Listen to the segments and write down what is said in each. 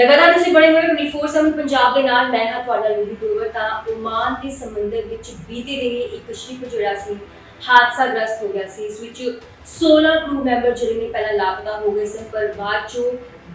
ਲਗਾਤਾਰ ਤੁਸੀਂ ਬਣੇ ਹੋਏ 24/7 ਪੰਜਾਬ ਦੇ ਨਾਲ, ਮੈਂ ਹਾਂ ਤੁਹਾਡਾ ਰੂਹੀ ਗਰੋਵਰ। ਤਾਂ ਓਮਾਨ ਦੇ ਸਮੁੰਦਰ ਵਿੱਚ ਬੀਤੇ ਦਿਨੀ ਇੱਕ ਸ਼ਿਪ ਜਿਹੜਾ ਸੀ, ਹਾਦਸਾ ਗ੍ਰਸਤ ਹੋ ਗਿਆ ਸੀ। ਇਸ ਵਿੱਚ 16 ਕਰੂ ਮੈਂਬਰ ਜਿਹੜੇ ਨੇ ਪਹਿਲਾਂ ਲਾਪਤਾ ਹੋ ਗਏ ਸਨ, ਪਰ ਬਾਅਦ ਚੋਂ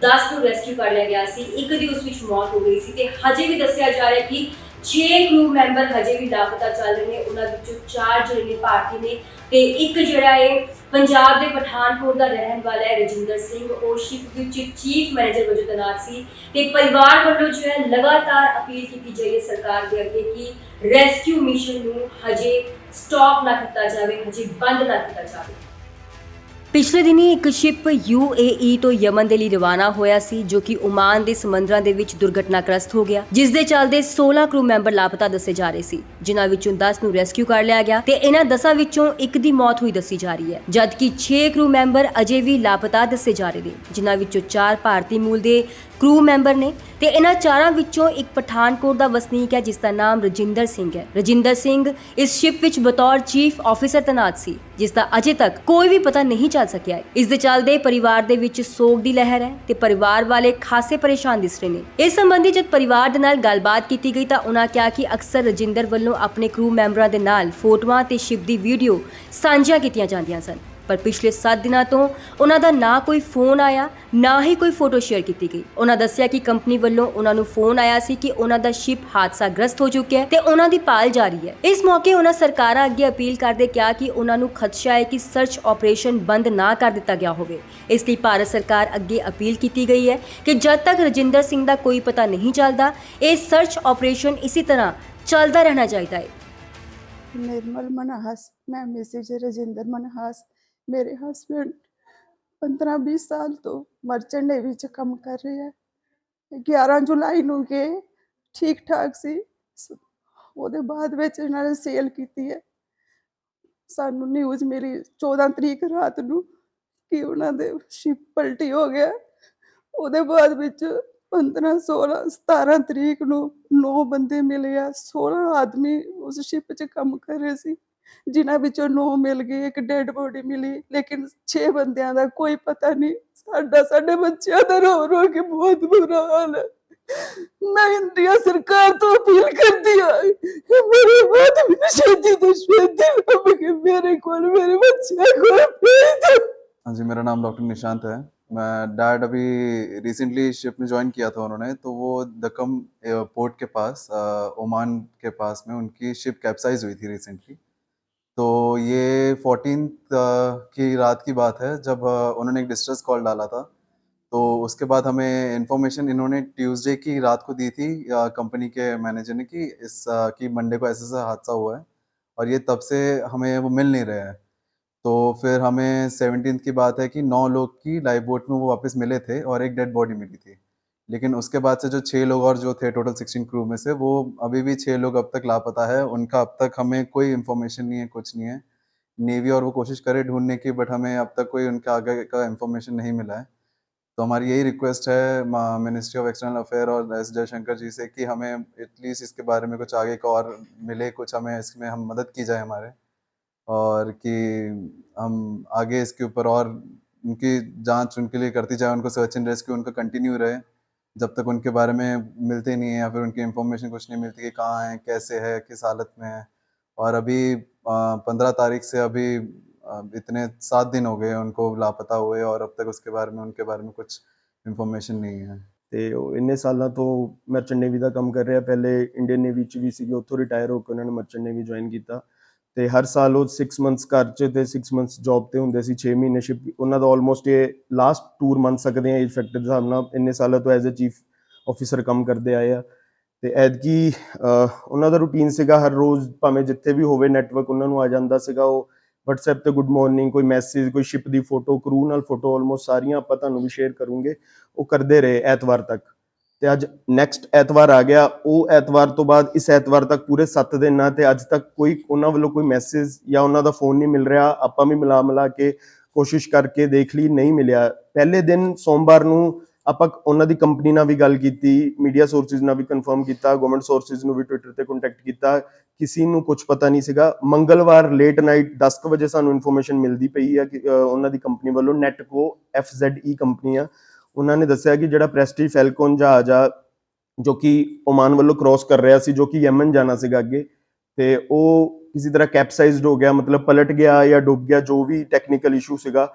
10 ਨੂੰ ਰੈਸਕਿਊ ਕਰ ਲਿਆ ਗਿਆ ਸੀ। ਇੱਕ ਦੀ ਉਸ ਵਿੱਚ ਮੌਤ ਹੋ ਗਈ ਸੀ ਤੇ ਹਜੇ ਵੀ ਦੱਸਿਆ ਜਾ ਰਿਹਾ ਕਿ 6 ਕਰੂ ਮੈਂਬਰ ਹਜੇ ਵੀ ਲਾਪਤਾ ਚੱਲ ਰਹੇ ਨੇ। ਉਹਨਾਂ ਵਿੱਚੋਂ 4 ਜਿਹੜੇ ਨੇ ਭਾਰਤੀ ਨੇ ਤੇ ਇੱਕ ਜਿਹੜਾ ਹੈ ਪੰਜਾਬ ਦੇ ਪਠਾਨਕੋਟ ਦਾ ਰਹਿਣ ਵਾਲਾ ਹੈ ਰਜਿੰਦਰ ਸਿੰਘ। ਉਹ ਸ਼ਿਪ ਵਿੱਚ ਚੀਫ ਮੈਨੇਜਰ ਵਜੋਂ ਤੈਨਾਤ ਸੀ ਤੇ ਪਰਿਵਾਰ ਵੱਲੋਂ ਜੋ ਹੈ ਲਗਾਤਾਰ ਅਪੀਲ ਕੀਤੀ ਜਾ ਰਹੀ ਹੈ ਸਰਕਾਰ ਦੇ ਅੱਗੇ ਕਿ ਰੈਸਕਿਊ ਮਿਸ਼ਨ ਨੂੰ ਹਜੇ ਸਟਾਪ ਨਾ ਕੀਤਾ ਜਾਵੇ, ਹਜੇ ਬੰਦ ਨਾ ਕੀਤਾ ਜਾਵੇ। ਪਿਛਲੇ ਦਿਨੀ ਇੱਕ ਸ਼ਿਪ UAE ਤੋਂ ਯਮਨ ਦੇ ਲਈ ਰਵਾਨਾ ਹੋਇਆ ਸੀ, ਜੋ ਕਿ ਓਮਾਨ ਦੇ ਸਮੁੰਦਰਾਂ ਦੇ ਵਿੱਚ ਦੁਰਘਟਨਾਗ੍ਰਸਤ ਹੋ ਗਿਆ, ਜਿਸ ਦੇ ਚੱਲਦੇ 16 ਕਰੂ ਮੈਂਬਰ ਲਾਪਤਾ ਦੱਸੇ ਜਾ ਰਹੇ ਸੀ, ਜਿਨ੍ਹਾਂ ਵਿੱਚੋਂ 10 ਨੂੰ ਰੈਸਕਿਊ ਕਰ ਲਿਆ ਗਿਆ ਤੇ ਇਹਨਾਂ 10 ਵਿੱਚੋਂ ਇੱਕ ਦੀ ਮੌਤ ਹੋਈ ਦੱਸੀ ਜਾ ਰਹੀ ਹੈ, ਜਦਕਿ 6 ਕਰੂ ਮੈਂਬਰ ਅਜੇ ਵੀ ਲਾਪਤਾ ਦੱਸੇ ਜਾ ਰਹੇ ਨੇ, ਜਿਨ੍ਹਾਂ ਵਿੱਚੋਂ 4 ਭਾਰਤੀ ਮੂਲ ਦੇ ਕਰੂ ਮੈਂਬਰ ਨੇ ਤੇ ਇਹਨਾਂ ਚਾਰਾਂ ਵਿੱਚੋਂ ਇੱਕ ਪਠਾਨਕੋਟ ਦਾ ਵਸਨੀਕ ਹੈ ਜਿਸ ਦਾ ਨਾਮ ਰਜਿੰਦਰ ਸਿੰਘ ਹੈ। ਰਜਿੰਦਰ ਸਿੰਘ ਇਸ ਸ਼ਿਪ ਵਿੱਚ ਬਤੌਰ ਚੀਫ ਆਫੀਸਰ ਤੈਨਾਤ ਸੀ ਜਿਸ ਦਾ ਅਜੇ ਤੱਕ ਕੋਈ ਵੀ ਪਤਾ ਨਹੀਂ ਚੱਲ ਸਕਿਆ। ਹੈ ਇਸ ਦੇ ਚੱਲਦੇ ਪਰਿਵਾਰ ਦੇ ਵਿੱਚ ਸੋਗ ਦੀ ਲਹਿਰ ਹੈ ਤੇ ਪਰਿਵਾਰ ਵਾਲੇ ਖਾਸੇ ਪਰੇਸ਼ਾਨ ਦਿਸ ਰਹੇ ਨੇ। ਇਸ ਸੰਬੰਧੀ ਜਦ ਪਰਿਵਾਰ ਦੇ ਨਾਲ ਗੱਲਬਾਤ ਕੀਤੀ ਗਈ ਤਾਂ ਉਹਨਾਂ ਕਿਹਾ ਕਿ ਅਕਸਰ ਰਜਿੰਦਰ ਵੱਲੋਂ ਆਪਣੇ ਕਰੂ ਮੈਂਬਰਾਂ ਦੇ ਨਾਲ ਫੋਟੋਆਂ ਤੇ ਸ਼ਿਪ ਦੀ ਵੀਡੀਓ ਸਾਂਝੀਆਂ ਕੀਤੀਆਂ ਜਾਂਦੀਆਂ ਸਨ। ਪਰ ਪਿਛਲੇ 7 ਦਿਨਾਂ ਤੋਂ ਉਹਨਾਂ ਦਾ ਨਾ ਕੋਈ ਫੋਨ ਆਇਆ, ਨਾ ਹੀ ਕੋਈ ਫੋਟੋ ਸ਼ੇਅਰ ਕੀਤੀ ਗਈ। ਉਹਨਾਂ ਦੱਸਿਆ ਕਿ ਕੰਪਨੀ ਵੱਲੋਂ ਉਹਨਾਂ ਨੂੰ ਫੋਨ ਆਇਆ ਸੀ ਕਿ ਉਹਨਾਂ ਦਾ ਸ਼ਿਪ ਹਾਦਸਾਗ੍ਰਸਤ ਹੋ ਚੁੱਕਿਆ ਹੈ ਤੇ ਉਹਨਾਂ ਦੀ ਭਾਲ ਜਾਰੀ ਹੈ। ਇਸ ਮੌਕੇ ਉਹਨਾਂ ਸਰਕਾਰਾਂ ਅੱਗੇ ਅਪੀਲ ਕਰਦੇ ਕਿਹਾ ਕਿ ਉਹਨਾਂ ਨੂੰ ਖਦਸ਼ਾ ਹੈ ਕਿ ਸਰਚ ਆਪਰੇਸ਼ਨ ਬੰਦ ਨਾ ਕਰ ਦਿੱਤਾ ਗਿਆ ਹੋਵੇ। ਇਸ ਲਈ ਭਾਰਤ ਸਰਕਾਰ ਅੱਗੇ ਅਪੀਲ ਕੀਤੀ ਗਈ ਹੈ ਕਿ ਜਦ ਤੱਕ ਰਜਿੰਦਰ ਸਿੰਘ ਦਾ ਕੋਈ ਪਤਾ ਨਹੀਂ ਚੱਲਦਾ, ਇਹ ਸਰਚ ਆਪਰੇਸ਼ਨ ਇਸੇ ਤਰ੍ਹਾਂ ਚੱਲਦਾ ਰਹਿਣਾ ਚਾਹੀਦਾ ਹੈ। ਨਿਰਮਲ ਮਨਹਾਸ, ਮੈਂ ਮਿਸਿਸ ਰਜਿੰਦਰ ਮਨਹਾਸ। ਮੇਰੇ ਹਸਬੰਡ 15-20 ਸਾਲ ਤੋਂ ਮਰਚੈਂਟ ਨੇਵੀ ਚ ਕੰਮ ਕਰ ਰਹੇ ਹੈ। 11 ਜੁਲਾਈ ਨੂੰ ਗਏ ਠੀਕ ਠਾਕ ਸੀ। ਉਹਦੇ ਬਾਅਦ ਵਿੱਚ ਇਹਨਾਂ ਨੇ ਸੇਲ ਕੀਤੀ ਹੈ। ਸਾਨੂੰ ਨਿਊਜ਼ ਮਿਲੀ 14 ਤਰੀਕ ਰਾਤ ਨੂੰ ਕਿ ਉਹਨਾਂ ਦੇ ਸ਼ਿਪ ਪਲਟੀ ਹੋ ਗਿਆ। ਉਹਦੇ ਬਾਅਦ ਵਿੱਚ 15 16 17 ਤਰੀਕ ਨੂੰ ਨੌ ਬੰਦੇ ਮਿਲੇ ਆ। 16 ਆਦਮੀ ਉਸ ਸ਼ਿਪ 'ਚ ਕੰਮ ਕਰ ਰਹੇ ਸੀ। ਜਿਨ੍ਹਾਂ ਵਿੱਚੋਂ ਨੌ ਮਿਲ ਗਏ ਇੱਕ ਡੈੱਡ ਬੋਡੀ ਮਿਲੀ ਲੇਕਿਨ 6 ਬੰਦਿਆਂ ਦਾ ਕੋਈ ਪਤਾ ਨਹੀਂ ਸਾਡਾ ਸਾਡੇ ਬੱਚਿਆਂ ਦਾ ਰੋ ਰੋ ਕੇ ਬਹੁਤ ਬੁਰਾ ਹਾਲ ਹੈ ਮੈਂ ਇੰਡੀਆ ਸਰਕਾਰ ਤੋਂ ਅਪੀਲ ਕਰਦੀ ਹਾਂ ਕਿ ਮੇਰੇ ਬਾਤ ਮੈਨੂੰ ਛੇਤੀ ਤੋਂ ਛੇਤੀ ਲੱਭ ਕੇ ਮੇਰੇ ਕੋਲ ਮੇਰੇ ਬੱਚਿਆਂ ਕੋਲ ਭੇਜ ਦਿਓ हाँ जी मेरा नाम डॉक्टर निशांत है मैं डैड अभी रिसेंटली शिप में ज्वाइन किया था उन्होंने तो वो दकम पोर्ट के पास अ, ओमान के पास में उनकी शिप कैप्साइज हुई थी रिसेंटली तो ये फोर्टीन की रात की बात है, जब उन्होंने एक डिस्ट्रेस कॉल डाला था। तो उसके बाद हमें इन्फॉर्मेशन इन्होंने ट्यूसडे की रात को दी थी कंपनी के मैनेजर ने कि इस कि मंडे को ऐसे ऐसा हादसा हुआ है और ये तब से हमें वो मिल नहीं रहे हैं। तो फिर हमें सेवनटीन की बात है कि नौ लोग की लाइफ बोट में वो वापस मिले थे और एक डेड बॉडी मिली थी। लेकिन उसके बाद से जो छः लोग और जो थे टोटल सिक्सटीन क्रू में से, वो अभी भी छः लोग अब तक लापता है। उनका अब तक हमें कोई इन्फॉर्मेशन नहीं है, कुछ नहीं है। नेवी और वो कोशिश करे ढूँढने की बट हमें अब तक कोई उनका आगे का इन्फॉर्मेशन नहीं मिला है। तो हमारी यही रिक्वेस्ट है मिनिस्ट्री ऑफ़ एक्सटर्नल अफेयर और एस जयशंकर जी से कि हमें एटलीस्ट इसके बारे में कुछ आगे का और मिले, कुछ हमें इसमें हम मदद की जाए हमारे। और कि हम आगे इसके ऊपर और उनकी जाँच उनके लिए करती जाए, उनको सर्च एंड रेस्क्यू उनका कंटिन्यू रहे। जब तक उनके बारे में मिलते नहीं है या फिर उनकी इन्फॉर्मेशन कुछ नहीं मिलती कि कहाँ है कैसे है किस हालत में है और अभी पंद्रह तारीख से अभी अ, इतने सात दिन हो गए उनको लापता हुए और अब तक उसके बारे में उनके बारे में कुछ इन्फॉर्मेशन नहीं है ਤੇ ਉਹ ਇੰਨੇ ਸਾਲਾਂ ਤੋਂ ਮਰਚੈਂਟ ਨੇਵੀ ਦਾ ਕੰਮ ਕਰ ਰਿਹਾ ਪਹਿਲੇ ਇੰਡੀਅਨ ਨੇਵੀ ਚ ਵੀ ਸੀਗੇ ਉੱਥੋਂ ਰਿਟਾਇਰ ਹੋ ਕੇ ਉਹਨਾਂ ਨੇ ਮਰਚੈਂਟ ਨੇਵੀ ਜੁਆਇਨ ਕੀਤਾ ਤੇ ਹਰ ਸਾਲ ਉਹ 6 ਮੰਥਸ ਘਰ ਚ ਤੇ 6 ਮੰਥਸ ਜੌਬ ਤੇ ਹੁੰਦੇ ਸੀ 6 ਮਹੀਨੇ ਸ਼ਿਪ ਉਹਨਾਂ ਦਾ ਆਲਮੋਸਟ ਇਹ ਲਾਸਟ ਟੂਰ ਮੰਨ ਸਕਦੇ ਆ ਏਜ ਫੈਕਟਰ ਦੇ ਹਿਸਾਬ ਨਾਲ ਇੰਨੇ ਸਾਲਾਂ ਤੋਂ ਐਜ਼ ਅ ਚੀਫ ਆਫੀਸਰ ਕੰਮ ਕਰਦੇ ਆਏ ਆ। ਤੇ ਐਦਕੀ ਉਹਨਾਂ ਦਾ ਰੂਟੀਨ ਸੀਗਾ ਹਰ ਰੋਜ਼ ਭਾਵੇਂ ਜਿੱਥੇ ਵੀ ਹੋਵੇ ਨੈਟਵਰਕ ਉਹਨਾਂ ਨੂੰ ਆ ਜਾਂਦਾ ਸੀਗਾ ਉਹ, WhatsApp ਤੇ ਗੁੱਡ ਮਾਰਨਿੰਗ ਕੋਈ ਮੈਸੇਜ ਕੋਈ ਸ਼ਿਪ ਦੀ ਫੋਟੋ ਕਰੂ ਨਾਲ ਫੋਟੋ ਆਲਮੋਸਟ ਸਾਰੀਆਂ ਆਪਾਂ ਤੁਹਾਨੂੰ ਵੀ ਸ਼ੇਅਰ ਕਰੂੰਗੇ, ਉਹ ਕਰਦੇ ਰਹੇ ਐਤਵਾਰ ਤੱਕ। ਤੇ ਅੱਜ ਨੈਕਸਟ ਐਤਵਾਰ ਆ ਗਿਆ। ਉਹ ਐਤਵਾਰ ਤੋਂ ਬਾਅਦ ਇਸ ਐਤਵਾਰ ਤੱਕ ਪੂਰੇ 7 ਦਿਨ ਆ ਤੇ ਅੱਜ ਤੱਕ ਕੋਈ ਉਹਨਾਂ ਵੱਲੋਂ ਕੋਈ ਮੈਸੇਜ ਜਾਂ ਉਹਨਾਂ ਦਾ ਫੋਨ ਨਹੀਂ ਮਿਲ ਰਿਹਾ। ਆਪਾਂ ਵੀ ਮਿਲਾ ਮਿਲਾ ਕੇ ਕੋਸ਼ਿਸ਼ ਕਰਕੇ ਦੇਖ ਲਈ, ਨਹੀਂ ਮਿਲਿਆ। ਪਹਿਲੇ ਦਿਨ ਸੋਮਵਾਰ ਨੂੰ ਆਪਾਂ ਉਹਨਾਂ ਦੀ ਕੰਪਨੀ ਨਾਲ ਵੀ ਗੱਲ ਕੀਤੀ ਮੀਡੀਆ ਸੋਰਸਿਸ ਨਾਲ ਵੀ ਕਨਫਰਮ ਕੀਤਾ ਗਵਰਨਮੈਂਟ ਸੋਰਸਿਸ ਨੂੰ ਵੀ ਟਵਿੱਟਰ ਤੇ ਕੰਟੈਕਟ ਕੀਤਾ। ਕਿਸੇ ਨੂੰ ਕੁਝ ਪਤਾ ਨਹੀਂ ਸੀਗਾ। ਮੰਗਲਵਾਰ ਲੇਟ ਨਾਈਟ 10 ਕੁ ਵਜੇ ਸਾਨੂੰ ਇਨਫੋਰਮੇਸ਼ਨ ਮਿਲਦੀ ਪਈ ਆ ਕਿ ਉਹਨਾਂ ਦੀ ਕੰਪਨੀ ਵੱਲੋਂ ਨੈਟਕੋ ਐਫਜ਼ੈਡਈ ਕੰਪਨੀ ਆ। ਉਹਨਾਂ ਨੇ ਦੱਸਿਆ ਕਿ ਜਿਹੜਾ ਪ੍ਰੈਸਟੀ ਫੈਲਕਨ ਜਹਾਜ਼ ਆ, ਜੋ ਕਿ ਓਮਾਨ ਵੱਲੋਂ ਕ੍ਰਾਸ ਕਰ ਰਿਹਾ ਸੀ, ਜੋ ਕਿ ਯਮਨ ਜਾਣਾ ਸੀਗਾ ਅੱਗੇ, ਤੇ ਉਹ ਕਿਸੇ ਤਰ੍ਹਾਂ ਕੈਪਸਾਈਜ਼ਡ ਹੋ ਗਿਆ, ਮਤਲਬ ਪਲਟ ਗਿਆ ਜਾਂ ਡੁੱਬ ਗਿਆ, ਜੋ ਵੀ ਟੈਕਨੀਕਲ ਇਸ਼ੂ ਸੀਗਾ,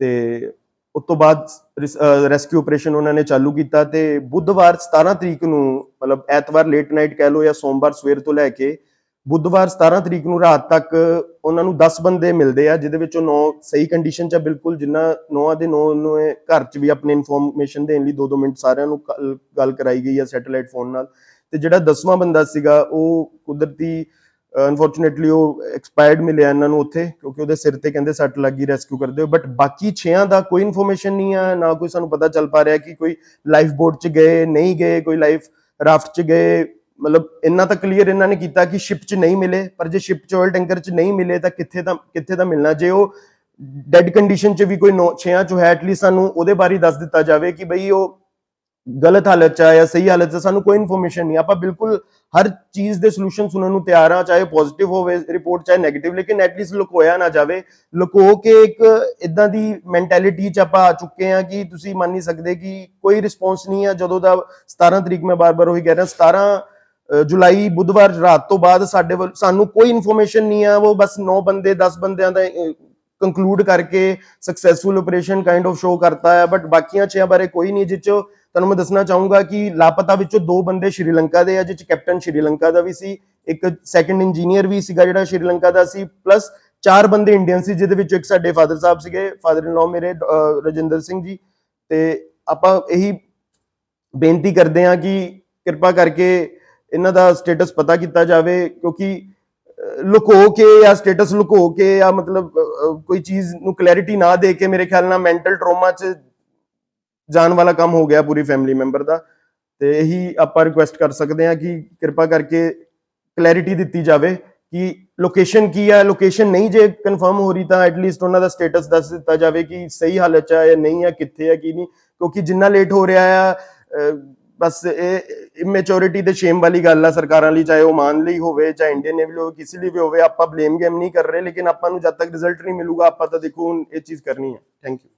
ਤੇ ਉਸ ਤੋਂ ਬਾਅਦ ਰੈਸਕਿਊ ਆਪਰੇਸ਼ਨ ਉਹਨਾਂ ਨੇ ਚਾਲੂ ਕੀਤਾ ਤੇ ਬੁੱਧਵਾਰ 17 ਤਰੀਕ ਨੂੰ, ਮਤਲਬ ਐਤਵਾਰ ਲੇਟ ਨਾਈਟ ਕਹਿ ਲਓ ਜਾਂ ਸੋਮਵਾਰ ਸਵੇਰ ਤੋਂ ਲੈ ਕੇ ਬੁੱਧਵਾਰ 17 ਤਰੀਕ ਨੂੰ ਰਾਤ ਤੱਕ ਉਹਨਾਂ ਨੂੰ 10 ਬੰਦੇ ਮਿਲਦੇ ਆ, ਜਿਹਦੇ ਵਿੱਚੋਂ 9 ਸਹੀ ਕੰਡੀਸ਼ਨ 'ਚ ਆ, ਬਿਲਕੁਲ ਜਿੰਨਾ ਨੌਆਂ ਦੇ 9 ਨੂੰ ਘਰ 'ਚ ਵੀ ਆਪਣੀ ਇਨਫੋਰਮੇਸ਼ਨ ਦੇਣ ਲਈ 2-2 ਮਿੰਟ ਸਾਰਿਆਂ ਨੂੰ ਗੱਲ- ਗੱਲ ਕਰਾਈ ਗਈ ਆ ਸੈਟੇਲਾਈਟ ਫੋਨ ਨਾਲ। ਤੇ ਜਿਹੜਾ 10ਵਾਂ ਬੰਦਾ ਸੀਗਾ, ਉਹ ਕੁਦਰਤੀ ਅਨਫੋਰਚੂਨੇਟਲੀ ਉਹ ਐਕਸਪਾਇਰਡ ਮਿਲਿਆ ਇਹਨਾਂ ਨੂੰ ਉੱਥੇ, ਕਿਉਂਕਿ ਉਹਦੇ ਸਿਰ ਤੇ ਕਹਿੰਦੇ ਸੱਟ ਲੱਗੀ ਰੈਸਕਿਊ ਕਰਦੇ ਹੋ ਬਟ ਬਾਕੀ 6ਾਂ ਦਾ ਕੋਈ ਇਨਫੋਰਮੇਸ਼ਨ ਨਹੀਂ ਆ, ਨਾ ਕੋਈ ਸਾਨੂੰ ਪਤਾ ਚੱਲ ਪਾ ਰਿਹਾ ਕਿ ਕੋਈ ਲਾਈਫ ਬੋਟ 'ਚ ਗਏ, ਨਹੀਂ ਗਏ, ਕੋਈ ਲਾਈਫ ਰਾਫਟ 'ਚ ਗਏ। ਮਤਲਬ ਇੰਨਾ ਤਾਂ ਕਲੀਅਰ ਇਹਨਾਂ ਨੇ ਕੀਤਾ ਕਿ ਸ਼ਿਪ 'ਚ ਨਹੀਂ ਮਿਲੇ, ਪਰ ਜੇ ਸ਼ਿਪ 'ਚ ਆਇਲ ਟੈਂਕਰ 'ਚ ਨਹੀਂ ਮਿਲੇ ਤਾਂ ਕਿੱਥੇ ਤਾਂ ਕਿੱਥੇ ਤਾਂ ਮਿਲਣਾ? ਜੇ ਉਹ ਡੈਡ ਕੰਡੀਸ਼ਨ 'ਚ ਵੀ ਕੋਈ 6ਾਂ 'ਚ ਹੈ ਐਟਲੀਸਟ ਸਾਨੂੰ ਉਹਦੇ ਬਾਰੇ ਦੱਸ ਦਿੱਤਾ ਜਾਵੇ ਕਿ ਬਈ ਉਹ ਗਲਤ ਹਾਲਤ 'ਚ ਆ ਜਾਂ ਸਹੀ ਹਾਲਤ 'ਚ ਸਾਨੂੰ ਕੋਈ ਇਨਫੋਰਮੇਸ਼ਨ ਨਹੀਂ। ਆਪਾਂ ਬਿਲਕੁਲ ਹਰ ਚੀਜ਼ ਦੇ ਸੋਲੂਸ਼ਨ ਸੁਣਨ ਨੂੰ ਤਿਆਰ ਆ, ਚਾਹੇ ਪੋਜ਼ਿਟਿਵ ਹੋਵੇ ਰਿਪੋਰਟ ਚਾਹੇ 네ਗੇਟਿਵ ਲੇਕਿਨ ਐਟਲੀਸਟ ਲੁਕੋਇਆ ਨਾ ਜਾਵੇ। ਲੁਕੋ ਕੇ ਇੱਕ ਇਦਾਂ ਦੀ ਮੈਂਟੈਲਿਟੀ 'ਚ ਆਪਾਂ ਆ ਚੁੱਕੇ ਆ ਕਿ ਤੁਸੀਂ ਮੰਨ ਨਹੀਂ ਸਕਦੇ ਕਿ ਕੋਈ ਰਿਸਪੌਂਸ ਨਹੀਂ ਆ। ਜਦੋਂ ਦਾ 17 ਤਰੀਕ ਮੈਂ ਬਾਰ-ਬਾਰ ਉਹੀ ਕਹਿ ਰਿਹਾ 17 ਜੁਲਾਈ, ਬੁੱਧਵਾਰ ਰਾਤ ਤੋਂ ਬਾਅਦ ਸਾਡੇ ਵੱਲ ਸਾਨੂੰ ਕੋਈ ਇਨਫੋਰਮੇਸ਼ਨ ਨਹੀਂ ਆ, ਉਹ ਬਸ 9 ਬੰਦੇ 10 ਬੰਦਿਆਂ ਦਾ ਕੰਕਲੂਡ ਕਰਕੇ successful operation kind of show ਕਰਤਾ ਹੈ ਬਟ ਬਾਕੀਆਂ ਛਿਆਂ ਬਾਰੇ ਕੋਈ ਨਹੀਂ, ਜਿਹ 'ਚ ਤੁਹਾਨੂੰ ਮੈਂ ਦੱਸਣਾ ਚਾਹੂੰਗਾ ਕਿ ਲਾਪਤਾ ਵਿੱਚੋਂ ਦੋ ਬੰਦੇ ਸ਼੍ਰੀਲੰਕਾ ਦੇ ਆ, ਜਿਹ 'ਚ ਕੈਪਟਨ ਸ਼੍ਰੀਲੰਕਾ ਦਾ ਵੀ ਸੀ, ਇੱਕ ਸੈਕੰਡ ਇੰਜੀਨੀਅਰ ਵੀ ਸੀਗਾ ਜਿਹੜਾ ਸ਼੍ਰੀਲੰਕਾ ਦਾ ਸੀ ਪਲੱਸ ਚਾਰ ਬੰਦੇ ਇੰਡੀਅਨ ਸੀ, ਜਿਹਦੇ ਵਿੱਚੋਂ ਇੱਕ ਸਾਡੇ ਫਾਦਰ ਸਾਹਿਬ ਸੀਗੇ ਫਾਦਰ ਇਨ ਲਾ ਮੇਰੇ ਰਜਿੰਦਰ ਸਿੰਘ ਜੀ। ਤੇ ਆਪਾਂ ਇਹੀ ਬੇਨਤੀ ਕਰਦੇ ਹਾਂ ਕਿ ਕਿਰਪਾ ਕਰਕੇ ਇਹਨਾਂ ਦਾ ਸਟੇਟਸ ਪਤਾ ਕੀਤਾ ਜਾਵੇ, ਕਿਉਂਕਿ ਲੁਕੋ ਕੇ ਜਾਂ ਸਟੇਟਸ ਲੁਕੋ ਕੇ ਜਾਂ ਮਤਲਬ ਕੋਈ ਚੀਜ਼ ਨੂੰ ਕਲੈਰਿਟੀ ਨਾ ਦੇ ਕੇ ਮੇਰੇ ਖਿਆਲ ਨਾਲ ਮੈਂਟਲ ਟਰੋਮਾ 'ਚ ਜਾਣ ਵਾਲਾ ਕੰਮ ਹੋ ਗਿਆ ਪੂਰੀ ਫੈਮਿਲੀ ਮੈਂਬਰ ਦਾ। ਤੇ ਇਹੀ ਆਪਾਂ ਰਿਕੁਐਸਟ ਕਰ ਸਕਦੇ ਹਾਂ ਕਿ ਕਿਰਪਾ ਕਰਕੇ ਕਲੈਰਿਟੀ ਦਿੱਤੀ ਜਾਵੇ ਕਿ ਲੋਕੇਸ਼ਨ ਕੀ ਹੈ ਲੋਕੇਸ਼ਨ ਨਹੀਂ ਜੇ ਕਨਫਰਮ ਹੋ ਰਹੀ ਤਾਂ ਐਟਲੀਸਟ ਉਹਨਾਂ ਦਾ ਸਟੇਟਸ ਦੱਸ ਦਿੱਤਾ ਜਾਵੇ ਕਿ ਸਹੀ ਹਾਲਤ 'ਚ ਹੈ ਜਾਂ ਨਹੀਂ ਹੈ ਕਿੱਥੇ ਹੈ ਕੀ ਨਹੀਂ, ਕਿਉਂਕਿ ਜਿੰਨਾ ਲੇਟ ਹੋ ਰਿਹਾ ਆ ਬਸ ਇਹ ਇਮੈਚੁਰਿਟੀ ਤੇ ਸ਼ੇਮ ਵਾਲੀ ਗੱਲ ਆ ਸਰਕਾਰਾਂ ਲਈ, ਚਾਹੇ ਉਹ ਮਾਨ ਲਈ ਹੋਵੇ ਚਾਹੇ ਇੰਡੀਅਨ ਨੇਵੀ ਲਈ ਹੋਵੇ, ਕਿਸੇ ਲਈ ਵੀ ਹੋਵੇ, ਆਪਾਂ ਬਲੇਮ ਗੇਮ ਨਹੀਂ ਕਰ ਰਹੇ, ਲੇਕਿਨ ਆਪਾਂ ਨੂੰ ਜਦ ਤੱਕ ਰਿਜ਼ਲਟ ਨਹੀਂ ਮਿਲੂਗਾ, ਆਪਾਂ ਤਾਂ ਦੇਖੋ ਹੁਣ ਇਹ ਚੀਜ਼ ਕਰਨੀ ਹੈ। Thank you